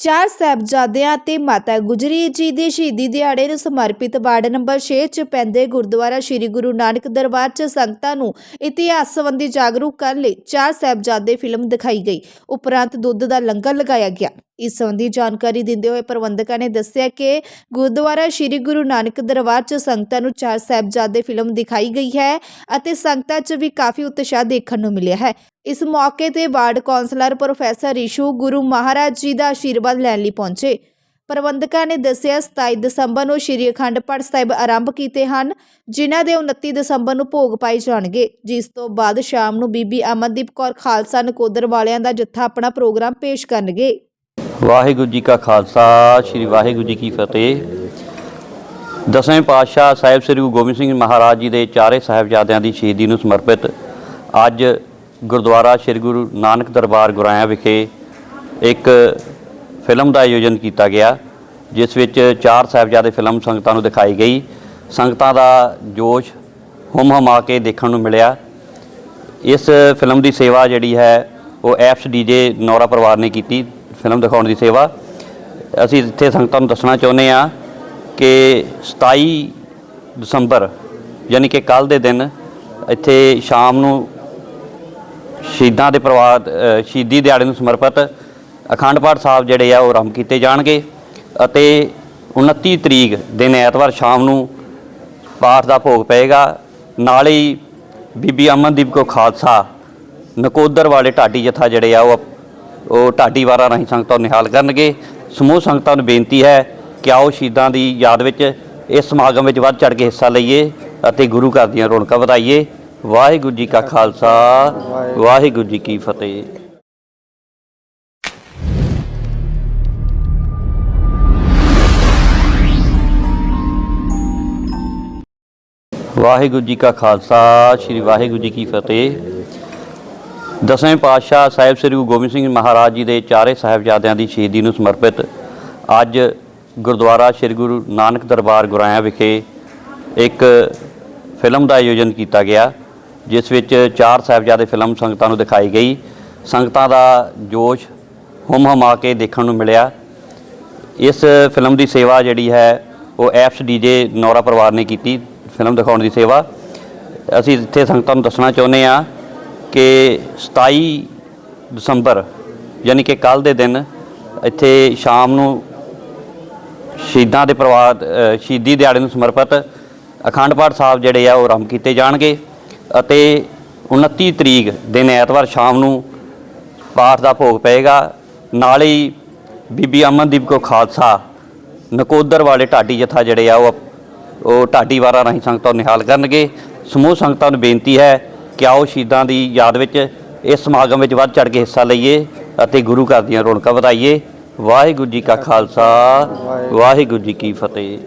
ਚਾਰ ਸਾਹਿਬਜ਼ਾਦਿਆਂ ਤੇ ਮਾਤਾ ਗੁਜਰੀ ਜੀ ਦੇ ਸ਼ਹੀਦੀ ਦਿਹਾੜੇ ਨੂੰ ਸਮਰਪਿਤ ਵਾਰਡ ਨੰਬਰ 6 ਚ ਪੈਂਦੇ ਗੁਰਦੁਆਰਾ ਸ੍ਰੀ ਗੁਰੂ ਨਾਨਕ ਦਰਬਾਰ ਚ ਸੰਗਤਾਂ ਨੂੰ ਇਤਿਹਾਸ ਸੰਬੰਧੀ ਜਾਗਰੂਕ ਕਰਨ ਲਈ ਚਾਰ ਸਾਹਿਬਜ਼ਾਦੇ ਫਿਲਮ ਦਿਖਾਈ ਗਈ। ਉਪਰੰਤ ਦੁੱਧ ਦਾ ਲੰਗਰ ਲਗਾਇਆ ਗਿਆ। ਇਸ ਸੰਬੰਧੀ ਜਾਣਕਾਰੀ ਦਿੰਦੇ ਹੋਏ ਪ੍ਰਬੰਧਕਾਂ ਨੇ ਦੱਸਿਆ ਕਿ ਗੁਰਦੁਆਰਾ ਸ੍ਰੀ ਗੁਰੂ ਨਾਨਕ ਦਰਬਾਰ ਚ ਸੰਗਤਾਂ ਨੂੰ ਚਾਰ ਸਾਹਿਬਜ਼ਾਦੇ ਫਿਲਮ ਦਿਖਾਈ ਗਈ ਹੈ ਅਤੇ ਸੰਗਤਾਂ 'ਚ ਵੀ ਕਾਫੀ ਉਤਸ਼ਾਹ ਦੇਖਣ ਨੂੰ ਮਿਲਿਆ ਹੈ। ਇਸ ਮੌਕੇ ਤੇ ward councillor professor Rishu Guru Maharaj ji ਦਾ ਆਸ਼ੀਰਵਾਦ ਲੈਣ ਲਈ ਪਹੁੰਚੇ। ਪ੍ਰਬੰਧਕਾਂ ਨੇ ਦੱਸਿਆ 27 ਦਸੰਬਰ ਨੂੰ ਸ਼੍ਰੀ ਅਖੰਡ ਪਾਠ ਸਾਹਿਬ ਆਰੰਭ ਕੀਤੇ ਹਨ, ਜਿਨ੍ਹਾਂ ਦੇ 29 ਦਸੰਬਰ ਨੂੰ ਭੋਗ ਪਾਏ ਜਾਣਗੇ। ਜਿਸ ਤੋਂ ਬਾਅਦ ਸ਼ਾਮ ਨੂੰ ਬੀਬੀ ਅਮਨਦੀਪ ਕੌਰ ਖਾਲਸਾ ਨਕੋਦਰ ਵਾਲਿਆਂ ਦਾ ਜੱਥਾ ਆਪਣਾ ਪ੍ਰੋਗਰਾਮ ਪੇਸ਼ ਕਰਨਗੇ। ਵਾਹਿਗੁਰੂ ਜੀ ਕਾ ਖਾਲਸਾ, ਸ੍ਰੀ ਵਾਹਿਗੁਰੂ ਜੀ ਕੀ ਫਤਿਹ। ਦਸਵੇਂ ਪਾਤਸ਼ਾਹ ਸਾਹਿਬ ਸ੍ਰੀ ਗੁਰੂ ਗੋਬਿੰਦ ਸਿੰਘ ਮਹਾਰਾਜ ਜੀ ਦੇ ਚਾਰੇ ਸਾਹਿਬਜ਼ਾਦਿਆਂ ਦੀ ਸ਼ਹੀਦੀ ਨੂੰ ਸਮਰਪਿਤ ਅੱਜ ਗੁਰਦੁਆਰਾ ਸ੍ਰੀ ਗੁਰੂ ਨਾਨਕ ਦਰਬਾਰ ਗੁਰਾਇਆ ਵਿਖੇ ਇੱਕ ਫਿਲਮ ਦਾ ਆਯੋਜਨ ਕੀਤਾ ਗਿਆ, ਜਿਸ ਵਿੱਚ ਚਾਰ ਸਾਹਿਬਜ਼ਾਦੇ ਫਿਲਮ ਸੰਗਤਾਂ ਨੂੰ ਦਿਖਾਈ ਗਈ। ਸੰਗਤਾਂ ਦਾ ਜੋਸ਼ ਹੁਮ ਹਮਾ ਕੇ ਦੇਖਣ ਨੂੰ ਮਿਲਿਆ। ਇਸ ਫਿਲਮ ਦੀ ਸੇਵਾ ਜਿਹੜੀ ਹੈ, ਉਹ ਐਫਸ ਡੀਜੇ ਨੌਰਾ ਪਰਿਵਾਰ ਨੇ ਕੀਤੀ, ਫਿਲਮ ਦਿਖਾਉਣ ਦੀ ਸੇਵਾ। ਅਸੀਂ ਇੱਥੇ ਸੰਗਤਾਂ ਨੂੰ ਦੱਸਣਾ ਚਾਹੁੰਦੇ ਆ ਕਿ 27 ਦਸੰਬਰ, ਯਾਨੀ ਕਿ ਕੱਲ ਦੇ ਦਿਨ, ਇੱਥੇ ਸ਼ਾਮ ਨੂੰ ਸ਼ਹੀਦਾਂ ਦੇ ਪਰਿਵਾਰ ਅ, ਸ਼ਹੀਦੀ ਦਿਹਾੜੇ ਨੂੰ ਸਮਰਪਿਤ ਅਖੰਡ ਪਾਠ ਸਾਹਿਬ ਜਿਹੜੇ ਆ ਉਹ ਆਰੰਭ ਕੀਤੇ ਜਾਣਗੇ ਅਤੇ 29 ਤਰੀਕ ਦਿਨ ਐਤਵਾਰ ਸ਼ਾਮ ਨੂੰ ਪਾਠ ਦਾ ਭੋਗ ਪਏਗਾ। ਨਾਲ ਹੀ ਬੀਬੀ ਅਮਨਦੀਪ ਕੋ ਖਾਲਸਾ ਨਕੋਦਰ ਵਾਲੇ ਢਾਡੀ ਜਥਾ ਜਿਹੜੇ ਆ ਉਹ ਉਹ ਢਾਡੀ ਵਾਰਾਂ ਰਾਹੀਂ ਸੰਗਤਾਂ ਨੂੰ ਨਿਹਾਲ ਕਰਨਗੇ। ਸਮੂਹ ਸੰਗਤਾਂ ਨੂੰ ਬੇਨਤੀ ਹੈ ਕਿ ਆਓ ਸ਼ਹੀਦਾਂ ਦੀ ਯਾਦ ਵਿੱਚ ਇਸ ਸਮਾਗਮ ਵਿੱਚ ਵੱਧ ਚੜ ਕੇ ਹਿੱਸਾ ਲਈਏ ਅਤੇ ਗੁਰੂ ਘਰ ਦੀਆਂ ਰੌਣਕਾਂ ਵਧਾਈਏ। ਵਾਹਿਗੁਰੂ ਜੀ ਕਾ ਖਾਲਸਾ ਵਾਹਿਗੁਰੂ ਜੀ ਕੀ ਫਤਿਹ। ਵਾਹਿਗੁਰੂ ਜੀ ਕਾ ਖਾਲਸਾ ਸ੍ਰੀ ਵਾਹਿਗੁਰੂ ਜੀ ਕੀ ਫਤਿਹ। ਦਸਵੇਂ ਪਾਤਸ਼ਾਹ ਸਾਹਿਬ ਸ੍ਰੀ ਗੁਰੂ ਗੋਬਿੰਦ ਸਿੰਘ ਮਹਾਰਾਜ ਜੀ ਦੇ ਚਾਰੇ ਸਾਹਿਬਜ਼ਾਦਿਆਂ ਦੀ ਸ਼ਹੀਦੀ ਨੂੰ ਸਮਰਪਿਤ ਅੱਜ ਗੁਰਦੁਆਰਾ ਸ੍ਰੀ ਗੁਰੂ ਨਾਨਕ ਦਰਬਾਰ ਗੁਰਾਇਆ ਵਿਖੇ ਇੱਕ ਫਿਲਮ ਦਾ ਆਯੋਜਨ ਕੀਤਾ ਗਿਆ। ਜਿਸ ਵਿੱਚ ਚਾਰ ਸਾਹਿਬਜ਼ਾਦੇ ਫਿਲਮ ਸੰਗਤਾਂ ਨੂੰ ਦਿਖਾਈ ਗਈ। ਸੰਗਤਾਂ ਦਾ ਜੋਸ਼ ਹੁਮ ਹਮਾ ਕੇ ਦੇਖਣ ਨੂੰ ਮਿਲਿਆ। ਇਸ ਫਿਲਮ ਦੀ ਸੇਵਾ ਜਿਹੜੀ ਹੈ, ਉਹ ਐਫਸ ਡੀਜੇ ਨੌਰਾ ਪਰਿਵਾਰ ਨੇ ਕੀਤੀ, ਫਿਲਮ ਦਿਖਾਉਣ ਦੀ ਸੇਵਾ। ਅਸੀਂ ਇੱਥੇ ਸੰਗਤਾਂ ਨੂੰ ਦੱਸਣਾ ਚਾਹੁੰਦੇ ਆ ਕਿ 27 ਦਸੰਬਰ, ਯਾਨੀ ਕਿ ਕੱਲ ਦੇ ਦਿਨ, ਇੱਥੇ ਸ਼ਾਮ ਨੂੰ ਸ਼ਹੀਦਾਂ ਦੇ ਪਰਿਵਾਰ ਸ਼ਹੀਦੀ ਦਿਹਾੜੇ ਨੂੰ ਸਮਰਪਿਤ ਅਖੰਡ ਪਾਠ ਸਾਹਿਬ ਜਿਹੜੇ ਆ, ਉਹ ਆਰੰਭ ਕੀਤੇ ਜਾਣਗੇ। ਅਤੇ 29 ਤਰੀਕ ਦਿਨ ਐਤਵਾਰ ਸ਼ਾਮ ਨੂੰ ਪਾਠ ਦਾ ਭੋਗ ਪਏਗਾ। ਨਾਲ ਹੀ ਬੀਬੀ ਅਮਨਦੀਪ ਕੋ ਖਾਲਸਾ, ਨਕੋਦਰ ਵਾਲੇ ਢਾਡੀ ਜਥਾ ਜਿਹੜੇ ਆ, ਉਹ ਉਹ ਢਾਡੀ ਵਾਰਾਂ ਰਾਹੀਂ ਸੰਗਤਾਂ ਨੂੰ ਨਿਹਾਲ ਕਰਨਗੇ। ਸਮੂਹ ਸੰਗਤਾਂ ਨੂੰ ਬੇਨਤੀ ਹੈ ਕਿ ਆਓ ਸ਼ਹੀਦਾਂ ਦੀ ਯਾਦ ਵਿੱਚ ਇਸ ਸਮਾਗਮ ਵਿੱਚ ਵੱਧ ਚੜ ਕੇ ਹਿੱਸਾ ਲਈਏ ਅਤੇ ਗੁਰੂ ਘਰ ਦੀਆਂ ਰੌਣਕਾਂ ਵਧਾਈਏ। ਵਾਹਿਗੁਰੂ ਜੀ ਕਾ ਖਾਲਸਾ, ਵਾਹਿਗੁਰੂ ਜੀ ਕੀ ਫਤਿਹ।